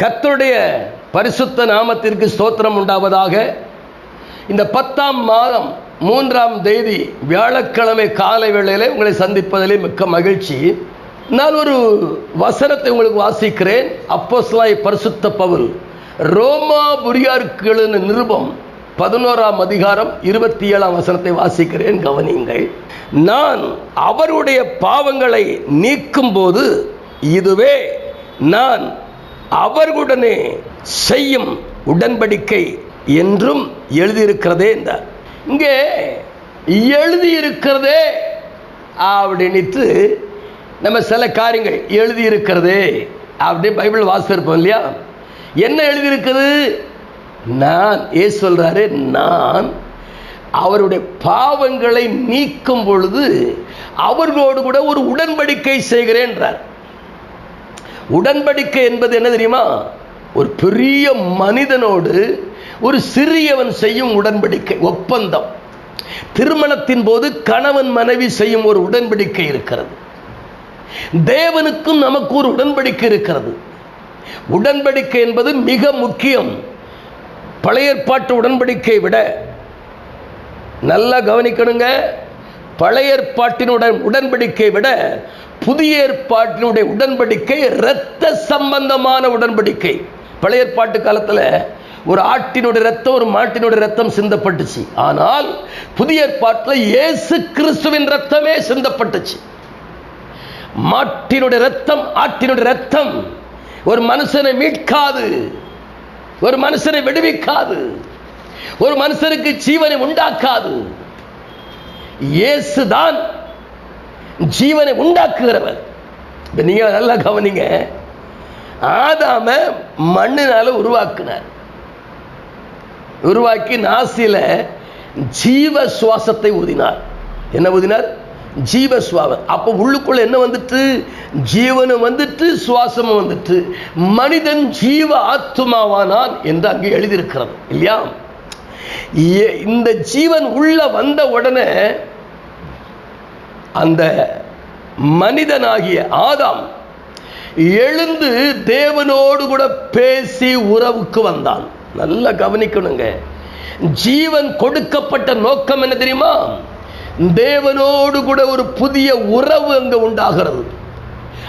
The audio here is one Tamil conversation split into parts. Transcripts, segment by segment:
கத்தருடைய பரிசுத்த நாமத்திற்கு ஸ்தோத்திரம் உண்டாவதாக. இந்த பத்தாம் மாதம் மூன்றாம் தேதி வியாழக்கிழமை காலை வேளையில் உங்களை சந்திப்பதிலே மிக்க மகிழ்ச்சி. நான் ஒரு வசனத்தை உங்களுக்கு வாசிக்கிறேன். அப்போஸ்லாய் பரிசுத்த பவுல் ரோமாபுரியார்களின் நிருபம் பதினோராம் அதிகாரம் இருபத்தி ஏழாம் வசனத்தை வாசிக்கிறேன் கவனியுங்கள். நான் அவருடைய பாவங்களை நீக்கும் போது இதுவே நான் அவர்களுடனே செய்யும் உடன்படிக்கை என்றும் எழுதியிருக்கிறதே இந்த. இங்கே எழுதியிருக்கிறதே அப்படின்ட்டு நம்ம சில காரியங்கள் எழுதியிருக்கிறதே அப்படி பைபிள் வாசிப்போம் இல்லையா? என்ன எழுதியிருக்குது? நான் ஏ சொல்றாரு நான் அவருடைய பாவங்களை நீக்கும் பொழுது அவர்களோடு கூட ஒரு உடன்படிக்கை செய்கிறேன்றார். உடன்படிக்கை என்பது என்ன தெரியுமா? ஒரு பெரிய மனிதனோடு ஒரு சிறியவன் செய்யும் உடன்படிக்கை ஒப்பந்தம். திருமணத்தின் போது கணவன் மனைவி செய்யும் ஒரு உடன்படிக்கை இருக்கிறது. தேவனுக்கும் நமக்கு ஒரு உடன்படிக்கை இருக்கிறது. உடன்படிக்கை என்பது மிக முக்கியம். பழைய ஏற்பாட்டு உடன்படிக்கை விட நல்லா கவனிக்கணுங்க. பழைய ஏற்பாட்டினுடன் உடன்படிக்கை விட புதிய ஏற்பாட்டினுடைய உடன்படிக்கை இரத்த சம்பந்தமான உடன்படிக்கை. பழைய ஏற்பாட்டு காலத்தில் ஒரு ஆட்டினுடைய ரத்தம் ஒரு மாட்டினுடைய ரத்தம் சிந்தப்பட்டுச்சு. ஆனால் புதிய ஏற்பாட்டில் இயேசு கிறிஸ்துவின் ரத்தமே சிந்தப்பட்டுச்சு. மாட்டினுடைய ரத்தம் ஆட்டினுடைய ரத்தம் ஒரு மனுஷனை மீட்காது. ஒரு மனுஷனை விடுவிக்காது. ஒரு மனுஷனுக்கு ஜீவனை உண்டாக்காது. இயேசுதான் ஜீவனை உண்டாக்குகிறவர். இப்போ நீங்க நல்லா கவனிங்க. ஆதாம மண்ணினால் உருவாக்குனார். உருவாக்கி நாசியில் ஜீவ சுவாசத்தை ஊதினார். என்ன ஊதினார்? ஜீவ சுவாசம். அப்போ உள்ளுக்குள்ள என்ன வந்துட்டு? ஜீவனும் வந்துட்டு சுவாசமும் வந்துட்டு. மனிதன் ஜீவ ஆத்மாவானான் என்று அங்கே எழுதியிருக்கிறது. இல்லையா? ஏ- இந்த ஜீவன் உள்ள வந்த உடனே அந்த மனிதனாகிய ஆதாம் எழுந்து தேவனோடு கூட பேசி உறவுக்கு வந்தான். நல்லா கவனிக்கணுங்க. ஜீவன் கொடுக்கப்பட்ட நோக்கம் என்ன தெரியுமா? தேவனோடு கூட ஒரு புதிய உறவு அங்க உண்டாகிறது.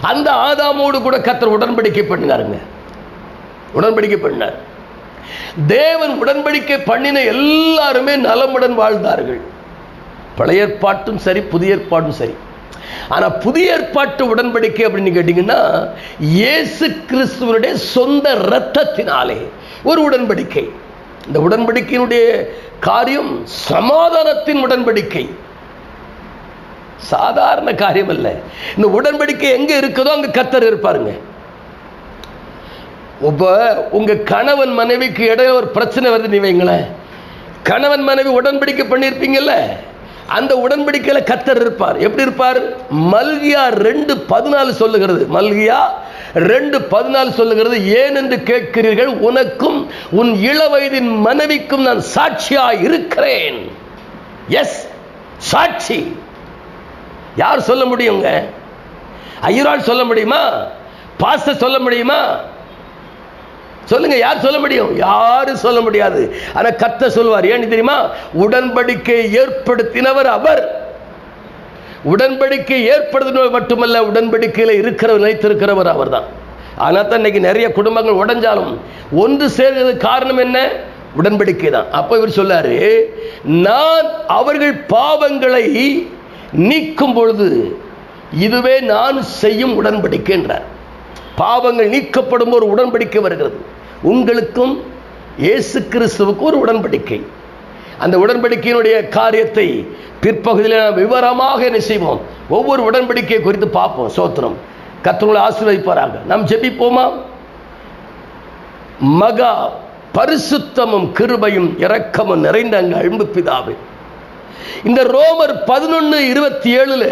அந்த ஆதாமோடு கூட கத்தர் உடன்படிக்கை பண்ணினாருங்க. உடன்படிக்கை பண்ணார் தேவன் உடன்படிக்கை பண்ணின எல்லாருமே நலமுடன் வாழ்ந்தார்கள். பழைய ஏற்பாட்டும் சரி புதிய ஏற்பாடும் சரி. ஆனா புதிய ஏற்பாட்டு உடன்படிக்கை அப்படின்னு கேட்டீங்கன்னா இயேசு கிறிஸ்துவனுடைய சொந்த இரத்தத்தினாலே ஒரு உடன்படிக்கை. இந்த உடன்படிக்கையினுடைய காரியம் சமாதானத்தின் உடன்படிக்கை. சாதாரண காரியம் அல்ல இந்த உடன்படிக்கை எங்க இருக்குதோ அங்க கத்தர் இருப்பாருங்க. இப்போ உங்க கணவன் மனைவிக்கு இடையில ஒரு பிரச்சனை வருது நீ வைங்களேன். கணவன் மனைவி உடன்படிக்கை பண்ணியிருப்பீங்கல்ல? அந்த உடன்படிக்கையில் கத்தர் இருப்பார். எப்படி இருப்பார்? மல்கியா ரெண்டு பதினாலு சொல்லுகிறது. மல்கியா ரெண்டு பதினாலு சொல்லுகிறது ஏன் என்று கேட்கிறீர்கள்? உனக்கும் உன் இளவயதின் மனைவிக்கும் நான் சாட்சியா இருக்கிறேன். எஸ் சாட்சி. யார் சொல்ல முடியுங்க? ஐயரால் சொல்ல முடியுமா? பாஸ்டர் சொல்ல முடியுமா? சொல்லுங்க யார் சொல்ல முடியும்? யாரும் சொல்ல முடியாது. ஆனா கத்த சொல்வார் ஏன்னு தெரியுமா? உடன்படிக்கை ஏற்படுத்தினவர் அவர். உடன்படிக்கை ஏற்படுத்தினவர் மட்டுமல்ல உடன்படிக்கையில் இருக்கிறவர் நினைத்திருக்கிறவர் அவர் தான் ஆனால் தான் இன்னைக்கு நிறைய குடும்பங்கள் உடைஞ்சாலும் ஒன்று சேர்கிறது காரணம் என்ன? உடன்படிக்கை தான். அப்போ இவர் சொல்லாரு நான் அவர்கள் பாவங்களை நீக்கும் பொழுது இதுவே நான் செய்யும் உடன்படிக்கை என்றார். பாவங்கள் நீக்கப்படும் ஒரு உடன்படிக்கை வருகிறது. உங்களுக்கும் இயேசு கிறிஸ்துவுக்கு ஒரு உடன்படிக்கை. அந்த உடன்படிக்கையினுடைய காரியத்தை பிற்பகுதியில் நாம் விவரமாக என்ன செய்வோம்? ஒவ்வொரு உடன்படிக்கை குறித்து பார்ப்போம் சோத்திரம். கத்தவங்களை ஆசீர்வதிப்பாராங்க நாம் ஜெபிப்போமா? மகா பரிசுத்தமும் கிருபையும் இரக்கமும் நிறைந்த அங்கு அன்பு பிதாவே. இந்த ரோமர் பதினொன்று இருபத்தி ஏழுல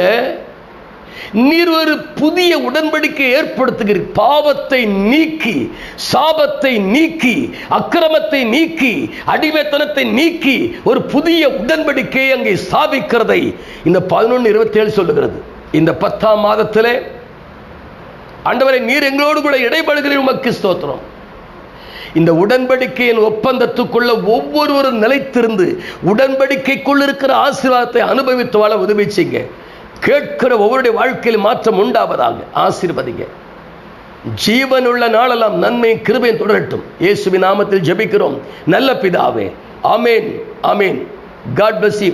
நீர் ஒரு புதிய உடன்படிக்கை ஏற்படுத்துகிறீர். பாவத்தை நீக்கி சாபத்தை நீக்கி அக்கிரமத்தை நீக்கி அடிமைத்தனத்தை நீக்கி ஒரு புதிய உடன்படிக்கையை அங்கே ஸ்தாபிக்கிறதை இந்த பதினொன்று இருபத்தி ஏழு சொல்லுகிறது. இந்த பத்தாம் மாதத்திலே ஆண்டவரை நீர் எங்களோடு கூட இடைபடுகிறீர் உமக்கு ஸ்தோத்திரம். இந்த உடன்படிக்கையின் ஒப்பந்தத்துக்குள்ள ஒவ்வொருவரும் நிலைத்திருந்து உடன்படிக்கைக்குள் இருக்கிற ஆசீர்வாதத்தை அனுபவித்து வாழ உதவி செய்யுங்க. கேட்கிற ஒவ்வொருடைய வாழ்க்கையில் மாற்றம் உண்டாவதாக ஆசீர்வதிங்க. ஜீவனுள்ள நாளெல்லாம் நன்மை கிருபையும் தொடரட்டும். இயேசுவின் நாமத்தில் ஜெபிக்கிறோம். நல்ல பிதாவே amen amen God bless you